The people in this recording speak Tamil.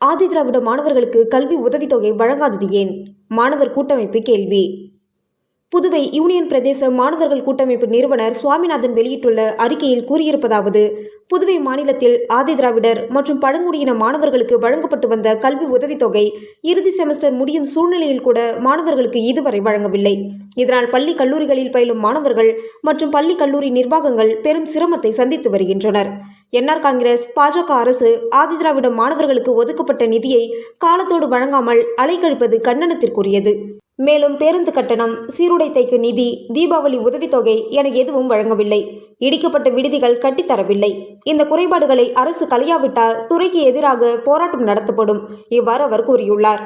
ஆதிதிராவிட மாணவர்களுக்கு கல்வி உதவித்தொகை வழங்காதது ஏன்? மாணவர் கூட்டமைப்பு கேள்வி. புதுவை யூனியன் பிரதேச மாணவர்கள் கூட்டமைப்பு நிறுவனர் சுவாமிநாதன் வெளியிட்டுள்ள அறிக்கையில் கூறியிருப்பதாவது புதுவை மாநிலத்தில் ஆதிதிராவிடர் மற்றும் பழங்குடியின மாணவர்களுக்கு வழங்கப்பட்டு வந்த கல்வி உதவித்தொகை இறுதி செமஸ்டர் முடியும் சூழ்நிலையில் கூட மாணவர்களுக்கு இதுவரை வழங்கவில்லை. இதனால் பள்ளி கல்லூரிகளில் பயிலும் மாணவர்கள் மற்றும் பள்ளி கல்லூரி நிர்வாகங்கள் பெரும் சிரமத்தை சந்தித்து வருகின்றனர். என்ஆர் காங்கிரஸ் பாஜக அரசு ஆதிதிராவிட மாணவர்களுக்கு ஒதுக்கப்பட்ட நிதியை காலத்தோடு வழங்காமல் அலைக்கழிப்பது கண்டனத்திற்குரியது. மேலும் பேருந்து கட்டணம் சீருடை தைக்கு நிதி தீபாவளி உதவித்தொகை என எதுவும் வழங்கவில்லை. இடிக்கப்பட்ட விடுதிகள் கட்டித்தரவில்லை. இந்த குறைபாடுகளை அரசு களையாவிட்டால் துறைக்கு எதிராக போராட்டம் நடத்தப்படும் இவ்வாறு அவர் கூறியுள்ளார்.